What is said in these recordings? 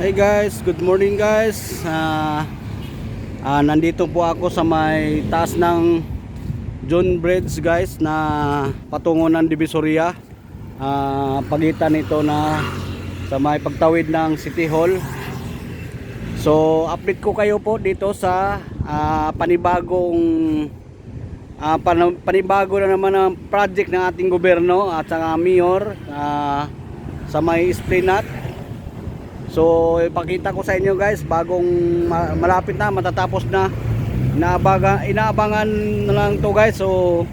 Hey guys, good morning guys. Ah, ah, nandito po ako sa may taas ng John Bridge guys na patungo ng Divisoria. Ah, pagitan nito na sa may pagtawid ng City Hall. So, update ko kayo po dito sa ah, panibagong pan- panibago na naman ang project ng ating gobyerno at saka mayor ah, sa may Esplanade. So ipakita ko sa inyo guys bagong ma- malapit na matatapos na inaabaga, inaabangan na lang to guys. So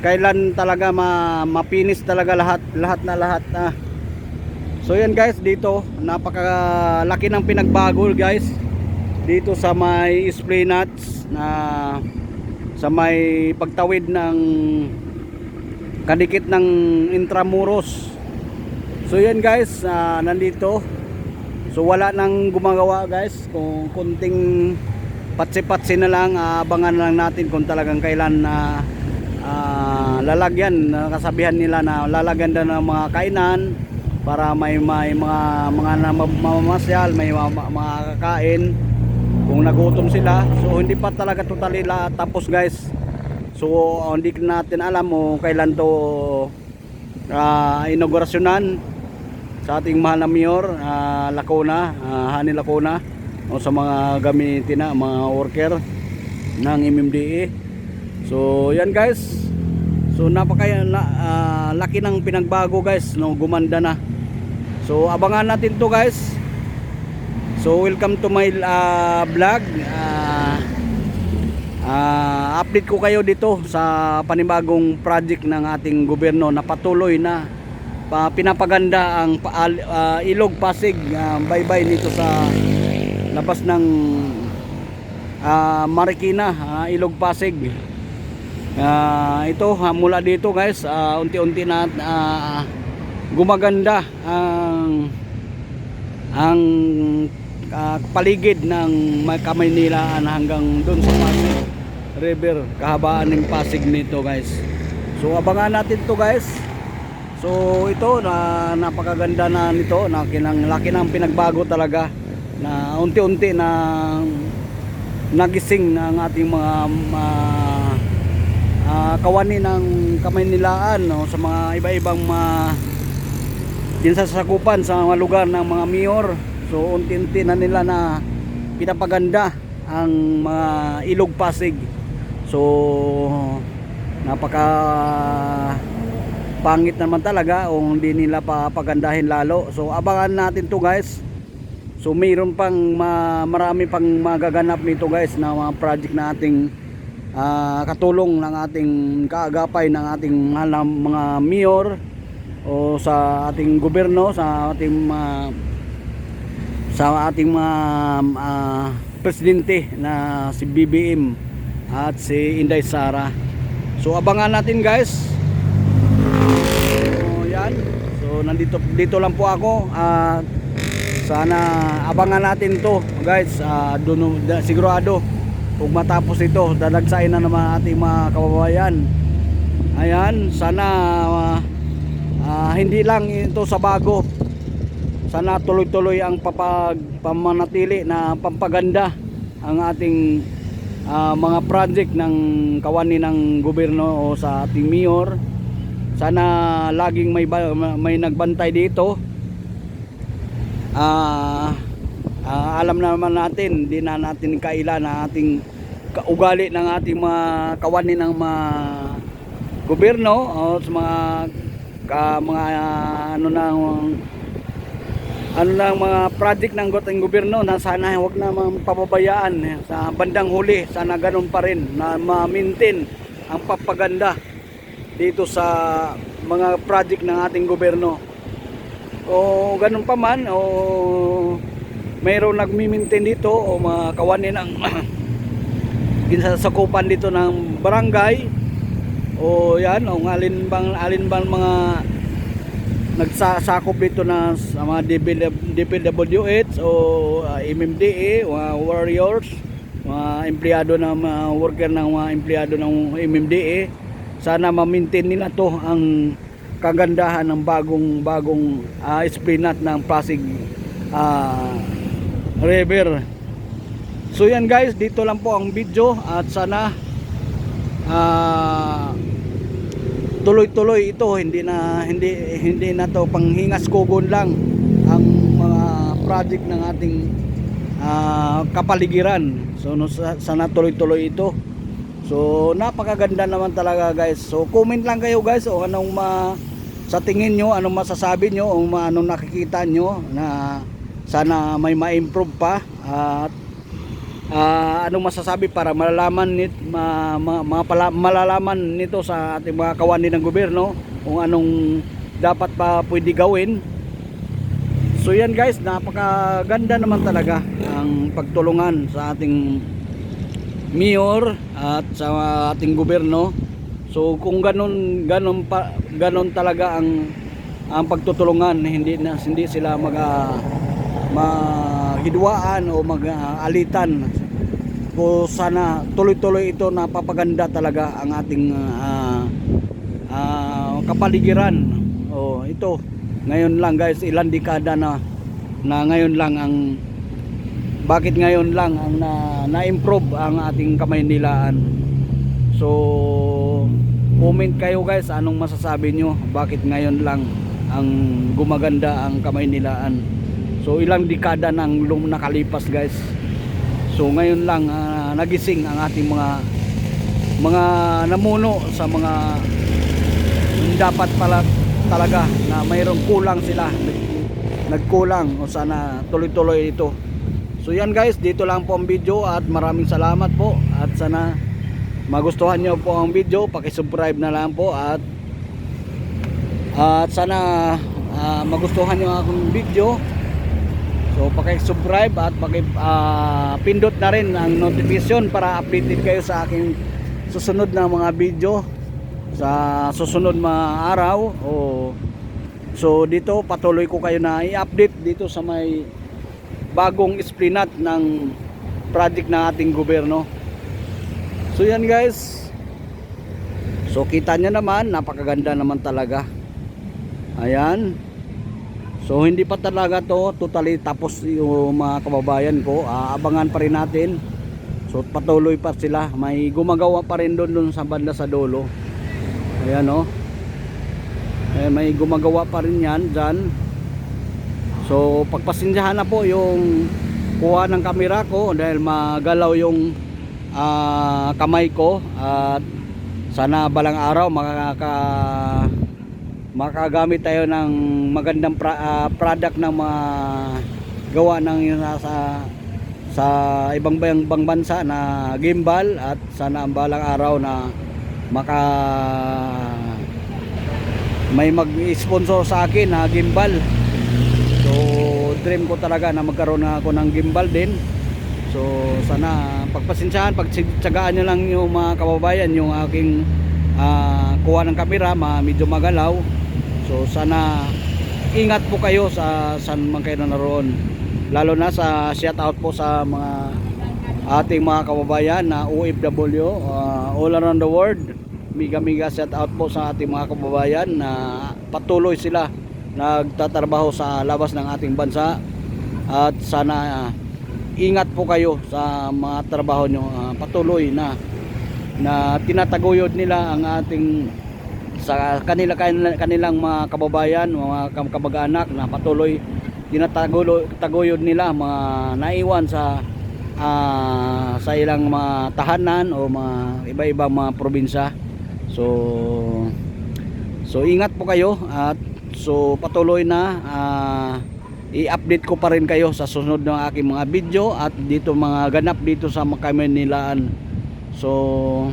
kailan talaga ma mapinis talaga lahat lahat na lahat na. So yan guys dito napakalaki ng pinagbago guys dito sa may Esplanade na sa may pagtawid ng kadikit ng Intramuros. So yan guys ah, nandito So wala nang gumagawa guys. Kung kunting patsi-patsi na lang ah, abangan lang natin kung talagang kailan na ah, lalagyan kasabihan nila na lalagyan daw ng mga kainan para may may mga mga na mamamasyal may mga, mga kakain kung nagutom sila. So hindi pa talaga totally la, tapos guys. So hindi natin alam mo kailan to ah, inaugurasyonan sa ating mahal na mayor ah, Lacona, ah, Hani Lacona o sa mga gamitin na mga worker ng MMDA. So yan guys. So napaka na, ah, laki ng pinagbago guys no gumanda na. So abangan natin to guys. So welcome to my ah, vlog. Ah, ah, update ko kayo dito sa panibagong project ng ating gobyerno na patuloy na pa, pinapaganda ang pa, al- ah, Ilog Pasig ah, baybay nito sa labas ng ah, Marikina ah, Ilog Pasig. Ah, ito ah, mula dito guys ah, unti-unti na ah, gumaganda ang ang ah, paligid ng Ma- Kamaynilaan hanggang doon sa Pasig River kahabaan ng Pasig nito guys. So abangan natin to guys So ito na napakaganda na nito, na kinang laki ng pinagbago talaga na unti-unti na nagising ng ating mga ma- ah, kawani ng Kamaynilaan no, sa mga iba-ibang ma din sa sa mga lugar ng mga mayor. So unti-unti na nila na pinapaganda ang mga ilog Pasig. So napaka pangit naman talaga o hindi nila papagandahin lalo. So abangan natin to guys. So mayroon pang ma, marami pang magaganap nito guys na mga project na ating ah, katulong ng ating kaagapay ng ating mahal mga mayor o sa ating gobyerno sa ating mga sa ating mga ah, presidente na si BBM at si Inday Sara. So abangan natin guys So, yan. So, nandito dito lang po ako. Ah, sana abangan natin 'to, guys. Ah, doon da, sigurado kung matapos ito, dalagsain na naman ating mga kababayan. Ayan, sana ah, ah, hindi lang ito sa bago. Sana tuloy-tuloy ang papag pamanatili na pampaganda ang ating ah, mga project ng kawani ng gobyerno o sa ating mayor sana laging may may nagbantay dito. Ah ah, alam naman natin di na natin kaila na ating ugali ng ating mga kawani ng mga gobyerno o sa mga ka, mga ano na ano na mga project ng ating gobyerno na sana huwag na pababayaan sa bandang huli. Sana ganun pa rin na ma-maintain ang papaganda dito sa mga project ng ating gobyerno. O ganun pa man o mayroong nagmi-maintain dito o mga kawani ng ginsasakupan dito ng barangay o yan o alin bang alin bang mga nagsasakop dito na sa mga DPW DPWH o uh, MMDA, mga warriors, mga empleyado ng mga worker ng mga empleyado ng MMDA sana ma-maintain nila to ang kagandahan ng bagong bagong uh, esplanade ng Pasig ah, river. So yan guys, dito lang po ang video at sana ah, tuloy-tuloy ito, hindi na hindi hindi na to panghingas kugon lang ang mga project ng ating ah, kapaligiran. So sana tuloy-tuloy ito. So napakaganda naman talaga guys. So comment lang kayo guys o anong ma sa tingin nyo, anong masasabi nyo o ma- anong nakikita nyo na sana may ma-improve pa at Ah, anong masasabi para malalaman nit ma, ma, mga pala- malalaman nito sa ating mga kawani ng gobyerno kung anong dapat pa pwede gawin. So yan guys, napakaganda naman talaga ang pagtulungan sa ating mayor at sa ating gobyerno. So kung ganun ganun pa ganun talaga ang ang pagtutulungan hindi na hindi sila mag ah, maghidwaan o mag-alitan ko sana tuloy-tuloy ito napapaganda talaga ang ating ah, ah, kapaligiran oh ito ngayon lang guys ilang dekada na na ngayon lang ang bakit ngayon lang ang na, na-improve ang ating Kamaynilaan so comment kayo guys anong masasabi nyo? Bakit ngayon lang ang gumaganda ang Kamaynilaan so ilang dekada nang nakalipas guys. So ngayon lang ah, nagising ang ating mga mga namuno sa mga dapat pala talaga na mayroong kulang sila. Nag- nagkulang o sana tuloy-tuloy ito so yan guys dito lang po ang video at maraming salamat po. At sana magustuhan nyo po ang video pakisubscribe na lang po at at sana ah, magustuhan nyo akong video. So pakisubscribe at paki-pindot na rin ang notification para updated kayo sa aking susunod na mga video sa susunod mga araw. O so dito patuloy ko kayo na i-update dito sa may bagong esplinat ng project ng ating gobyerno. So yan guys. So kita nyo naman napakaganda naman talaga. Ayan. So hindi pa talaga to totally tapos yung mga kababayan ko. Aabangan pa rin natin. So patuloy pa sila. May gumagawa pa rin doon doon sa banda sa dulo. Ayan o. Eh, may gumagawa pa rin yan dyan. So pagpasensyahan na po yung kuha ng kamera ko dahil magalaw yung ah, kamay ko at sana balang araw makaka makagamit tayo ng magandang pra- ah, product ng mga gawa ng yun sa sa ibang bang, bang bansa na gimbal at sana ang balang araw na maka may mag-sponsor sa akin na gimbal so dream ko talaga na magkaroon na ako ng gimbal din. So sana pagpasensyahan pagtsagaan nyo lang yung mga kababayan yung aking ah, kuha ng kamera ma, medyo magalaw. So sana ingat po kayo sa saan man kayo naroon. Lalo na sa shout out po sa mga ating mga kababayan na OFW uh, all around the world. Mega shout out po sa ating mga kababayan na patuloy sila nagtatrabaho sa labas ng ating bansa at sana uh, ingat po kayo sa mga trabaho nyo uh, patuloy na na tinataguyod nila ang ating sa kanila kanila- kanilang mga kababayan mga kam- kamag-anak na patuloy tinataguyod nila mga naiwan sa ah, sa ilang mga tahanan o mga iba-ibang mga probinsya. So So ingat po kayo at so patuloy na ah, i-update ko pa rin kayo sa susunod ng aking mga video at dito mga ganap dito sa Makaynilaan. So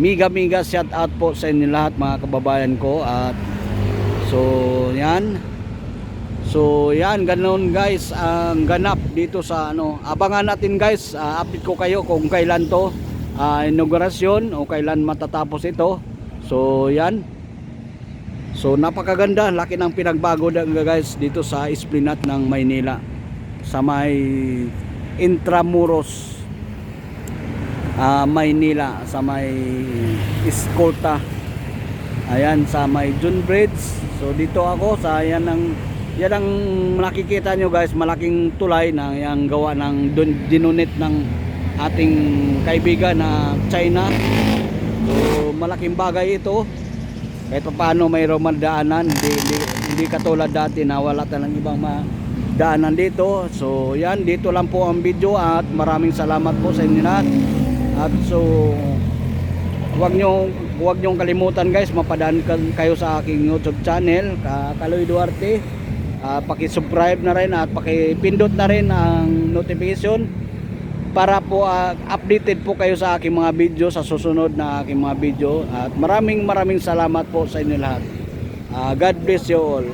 miga miga shout out po sa inyo lahat mga kababayan ko at so yan So yan ganoon guys ang ganap dito sa ano abangan natin guys ah, update ko kayo kung kailan to ah, inaugurasyon o kailan matatapos ito. So yan. So napakaganda. Laki ng pinagbago da- guys dito sa Esplanade ng Maynila. Sa may Intramuros ah, Maynila. Sa may Escolta. Ayan sa may June Bridge. So dito ako sa ayan ng yan ang nakikita nyo guys. Malaking tulay na yung gawa ng dun- dinonate ng ating kaibigan na China. So malaking bagay ito kahit pa paano mayroong madaanan? Hindi, hindi, katulad dati na wala talang ibang madaanan dito. So yan dito lang po ang video at maraming salamat po sa inyo lahat. At so Huwag nyo, huwag nyo kalimutan guys, mapadaan ka- kayo sa aking YouTube channel, ka Kaloy Duarte. Ah, paki-subscribe na rin at paki-pindot na rin ang notification para po ah, updated po kayo sa aking mga video sa susunod na aking mga video at maraming maraming salamat po sa inyo lahat. Ah, God bless you all.